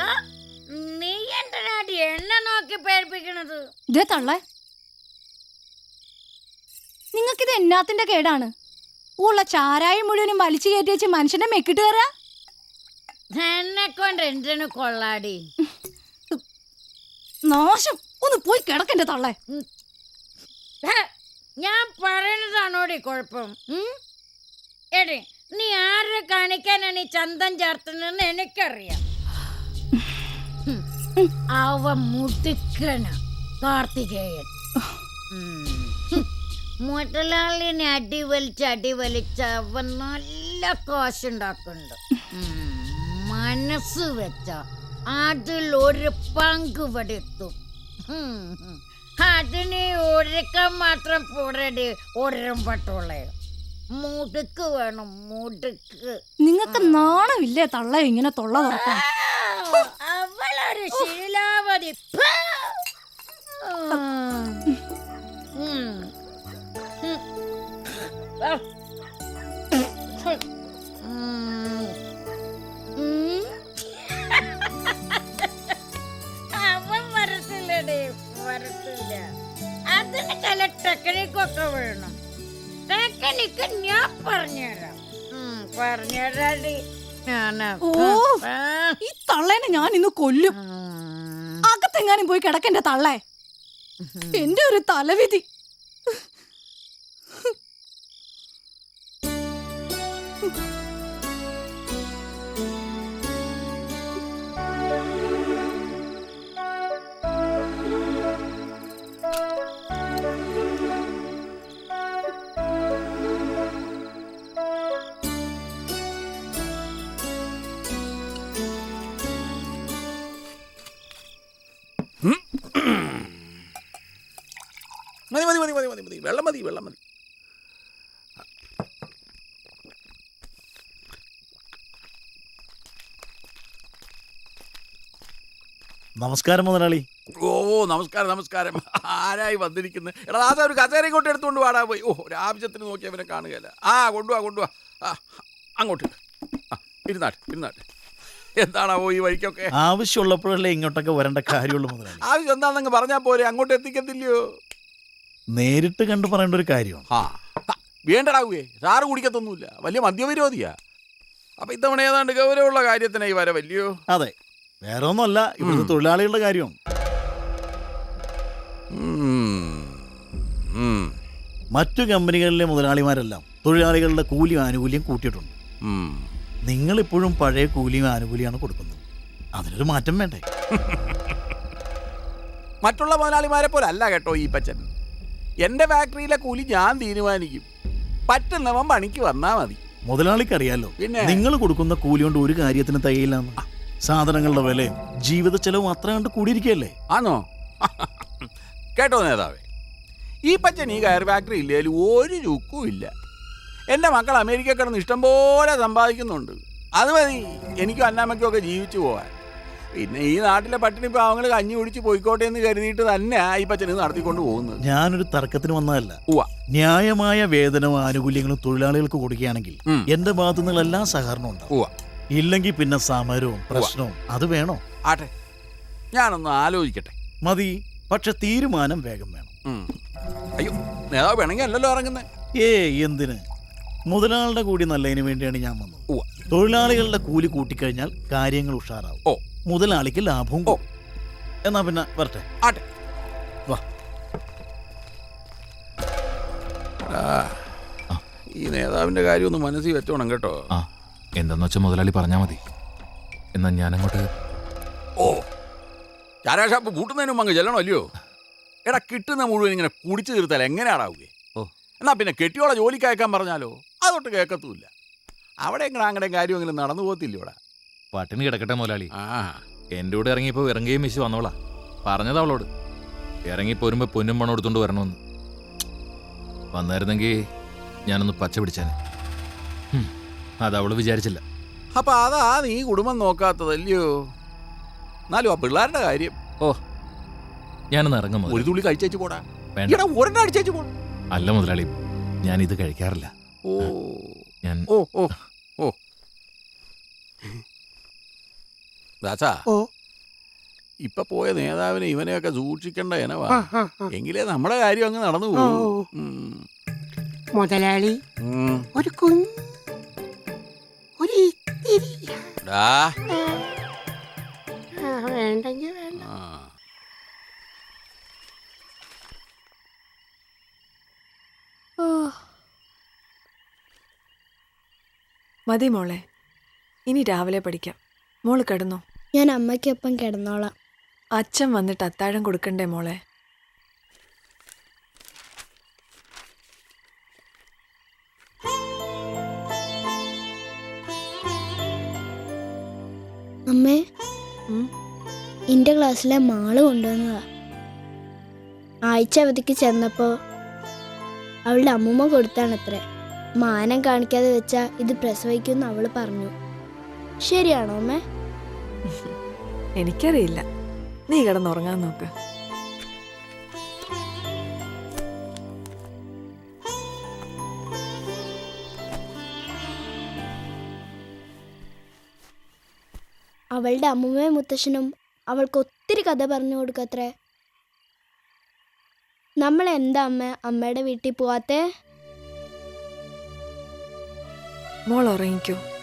ആ, നീ എന്തിനാടി എന്നെ നോക്കി പേരിപ്പിക്കണത് ഇതേ തള്ളേ. നിങ്ങൾക്കിത് എന്നാത്തിന്റെ കേടാണ്? ഉള്ള ചാരായം മുഴുവനും വലിച്ചു കയറ്റി വെച്ച് മനുഷ്യന്റെ മെക്കിട്ട് കയറാ? എന്നെ കൊണ്ട് എന്തിനു കൊള്ളാടി? നാശം. ഒന്ന് പോയി കിടക്കന്റെ തള്ളേ. ഞാൻ പറയണതാണോടി കുഴപ്പം? എടി നീ ആരെ കാണിക്കാനാണ് ഈ ചന്തം ചേർത്തുന്നതെന്ന് എനിക്കറിയാം. അവ മുതുക്കന കാർത്തികേയൻ. മുതലാളിനെ അടിവലിച്ച് അടിവലിച്ച് അവൻ നല്ല കാശുണ്ടാക്കുന്നുണ്ട്. മനസ്സ് വെച്ച അതിൽ ഒരു പങ്ക് ഇവിടെ എത്തും. അതിന് ഒരുക്കം മാത്രം പോരടി ഒരം പട്ടുള്ളേ മുടുക്ക് വേണം മുടുക്ക് നിങ്ങൾക്ക് നാണമില്ലേ തള്ള ഇങ്ങനെ തൊള്ള തുറക്കാൻ ആ, അവളൊരു ശീലാവതി ഓ. ഈ തള്ളേനെ ഞാൻ ഇന്ന് കൊല്ലും. അകത്തെങ്ങാനും പോയി കിടക്കെന്റെ തള്ളേ? എന്റെ ഒരു തലവിധി. മതി മതി വെള്ളം മതി വെള്ളം മതി നമസ്കാരം മുതലാളി. ഓ നമസ്കാരം നമസ്കാരം. ആരായി വന്നിരിക്കുന്നത് എടാ ദാസ ഒരു കസേര ഇങ്ങോട്ട് എടുത്തുകൊണ്ട് വാടാ പോയി. ഓ ഒരു ആവശ്യത്തിന് നോക്കി അവനെ കാണുകയല്ല. ആ കൊണ്ടുപോവാ കൊണ്ടുപോവാ ആ അങ്ങോട്ട് ആ ഇരുന്നാട്ട് ഇരുന്നാട്ട് എന്താണാവോ ഈ വഴിക്കൊക്കെ? ആവശ്യമുള്ളപ്പോഴല്ലേ ഇങ്ങോട്ടൊക്കെ വരേണ്ട കാര്യമുള്ളൂ മുതലാളി. ആവശ്യം എന്താണെന്ന് പറഞ്ഞാൽ പോരെ. അങ്ങോട്ട് എത്തിക്കത്തില്ലയോ? നേരിട്ട് കണ്ടു പറയേണ്ട ഒരു കാര്യമാണ്. ആ സാറ് കുടിക്കത്തൊന്നുമില്ല. വലിയ മദ്യവിരോധിയാ അപ്പൊ ഇത്തവണ ഏതാണ്ട് ഗൗരവമുള്ള കാര്യത്തിനായി വര വലിയോ? അതെ വേറെ ഒന്നുമല്ല ഇവിടുത്തെ തൊഴിലാളികളുടെ കാര്യമാണ്. മറ്റു കമ്പനികളിലെ മുതലാളിമാരെല്ലാം തൊഴിലാളികളുടെ കൂലിയും ആനുകൂല്യം കൂട്ടിയിട്ടുണ്ട്. നിങ്ങൾ ഇപ്പോഴും പഴയ കൂലിയും ആനുകൂല്യമാണ് കൊടുക്കുന്നത്. അതിനൊരു മാറ്റം വേണ്ടേ? മറ്റുള്ള മുതലാളിമാരെ പോലെ അല്ല കേട്ടോ ഈ പച്ചൻ എന്റെ ഫാക്ടറിയിലെ കൂലി ഞാൻ തീരുമാനിക്കും. പറ്റുന്നവൻ പണിക്ക് വന്നാ മതി. മുതലാളിക്കറിയാലോ പിന്നെ? നിങ്ങൾ കൊടുക്കുന്ന കൂലി കൊണ്ട് ഒരു കാര്യത്തിന് തയ്യില്ല സാധനങ്ങളുടെ വില ജീവിത ചെലവും അത്ര കണ്ട് കൂടിയിരിക്കല്ലേ ആണോ കേട്ടോ നേതാവേ ഈ പച്ചൻ ഈ കയർ ഫാക്ടറി ഇല്ലേലും ഒരു ചുക്കും ഇല്ല. എന്റെ മക്കൾ അമേരിക്ക കിടന്ന് ഇഷ്ടംപോലെ സമ്പാദിക്കുന്നുണ്ട്. അത് മതി എനിക്കും അന്നാമ്മയ്ക്കും ഒക്കെ ജീവിച്ചു പോവാൻ. പിന്നെ ഈ നാട്ടിലെ പട്ടിണി പാവങ്ങൾ കഞ്ഞി ഒഴിച്ച് പോയിക്കോട്ടെ എന്ന് കരുതിയിട്ട് തന്നെ ഈ പച്ചനെ നടത്തിക്കൊണ്ട് പോകുന്നത് ഞാനൊരു തർക്കത്തിന് വന്നതല്ല. ന്യായമായ വേതനവും ആനുകൂല്യങ്ങളും തൊഴിലാളികൾക്ക് കൊടുക്കുകയാണെങ്കിൽ. എന്റെ ഭാഗത്തു നിന്നുള്ള എല്ലാ സഹകരണവും ഉണ്ടാവും. ഇല്ലെങ്കിൽ പിന്നെ സമരവും പ്രശ്നവും അത് വേണോ? ആട്ടെ ഞാനൊന്ന് ആലോചിക്കട്ടെ. മതി. പക്ഷെ തീരുമാനം വേഗം വേണം. അയ്യോ നേതാവ് വേണമെങ്കിൽ അല്ലല്ലോ ഇറങ്ങുന്നത് ഏ എന്തിന്? മുതലാളിയുടെ കൂടി നല്ലതിന് വേണ്ടിയാണ് ഞാൻ വന്നത്. തൊഴിലാളികളുടെ കൂലി കൂട്ടിക്കഴിഞ്ഞാൽ കാര്യങ്ങൾ ഉഷാറാവും. ഓ മുതലാളിക്ക് ലാഭവും ഓ. എന്നാ പിന്നെ വരട്ടെ. ആട്ടെ. വാ. ആ, ഈ നേതാവിന്റെ കാര്യം ഒന്ന് മനസ്സിൽ വെച്ചോണം കേട്ടോ. ആ എന്തെന്ന് വെച്ചാൽ മുതലാളി പറഞ്ഞാൽ മതി. എന്നാൽ ഞാനങ്ങോട്ട് ഓ ചാരാഷാപ്പ് പൂട്ടുന്നതിന് മുമ്പ് അങ്ങ് ചെല്ലണോ അല്ലയോ? എടാ കിട്ടുന്ന മുഴുവൻ ഇങ്ങനെ കുടിച്ചു തീർത്താൽ എങ്ങനെയാടാവുകയെ ഓ. എന്നാ പിന്നെ കെട്ടിയോളെ ജോലിക്ക് അയക്കാൻ പറഞ്ഞാലോ? അതൊട്ട് കേൾക്കത്തുമില്ല അവിടെ എങ്ങനെ അങ്ങനെ കാര്യമെങ്കിലും നടന്നു പോകത്തില്ല ഇവിടെ പട്ടിണി കിടക്കട്ടെ മുതലാളി. ആ എന്റെ കൂടെ ഇറങ്ങിയപ്പോൾ ഇറങ്ങുകയും മിസ് വന്നോളാ പറഞ്ഞത് അവളോട്. ഇറങ്ങി പോരുമ്പോൾ പൊന്നും പണം എടുത്തോണ്ട് വരണമെന്ന്. വന്നായിരുന്നെങ്കിൽ ഞാനൊന്ന് പച്ച പിടിച്ചാന്. അത് അവൾ വിചാരിച്ചില്ല. അപ്പൊ അതാ നീ കുടുംബം നോക്കാത്തതല്ലയോ? എന്നാലും ആ പിള്ളേരുടെ കാര്യം. ഓ ഞാനൊന്ന് ഇറങ്ങും ഒരു. തുള്ളി കഴിച്ചേച്ച് പോടാ. വേണ്ട. ഒരെണ്ണം അടിച്ചേച്ച് പോടാ അല്ല മുതലാളി ഞാൻ ഇത് കഴിക്കാറില്ല. ഓ. ഞാൻ ഓ ഓ ഓ. ദാസാ ഓ. ഇപ്പൊ പോയ നേതാവിനെ ഇവനെയൊക്കെ സൂക്ഷിക്കേണ്ട ഇനവാ. എങ്കിലേ നമ്മുടെ കാര്യം അങ്ങ് നടന്നു പോകും മുതലാളി ഒരു കുഞ്ഞ് ഒരു വേണ്ടെങ്കിൽ വേണ്ട. മതി മോളെ ഇനി രാവിലെ പഠിക്കാം. മോൾ കിടന്നോ? ഞാൻ അമ്മയ്ക്കൊപ്പം കിടന്നോളാം. അച്ഛൻ വന്നിട്ട് അത്താഴം കൊടുക്കണ്ടേ മോളെ? അമ്മേ എന്റെ എന്റെ ക്ലാസ്സിലെ മാൾ കൊണ്ടുവന്നതാ. ആഴ്ച അവധിക്ക് ചെന്നപ്പോൾ അവളുടെ അമ്മൂമ്മ കൊടുത്താണത്രേ. മാനം കാണിക്കാതെ വെച്ചാ ഇത് പ്രസവിക്കുമെന്ന് അവൾ പറഞ്ഞു. ശരിയാണോ അമ്മേ? എനിക്കറിയില്ല. നീ കിടന്നുറങ്ങാൻ നോക്ക്. അവളുടെ അമ്മൂമ്മയും മുത്തശ്ശനും അവൾക്ക് ഒത്തിരി കഥ പറഞ്ഞു കൊടുക്കത്രേ. നമ്മൾ എന്താ അമ്മ അമ്മയുടെ വീട്ടിൽ പോവാത്തേ? മോൾ ഉറങ്ങിക്കോ.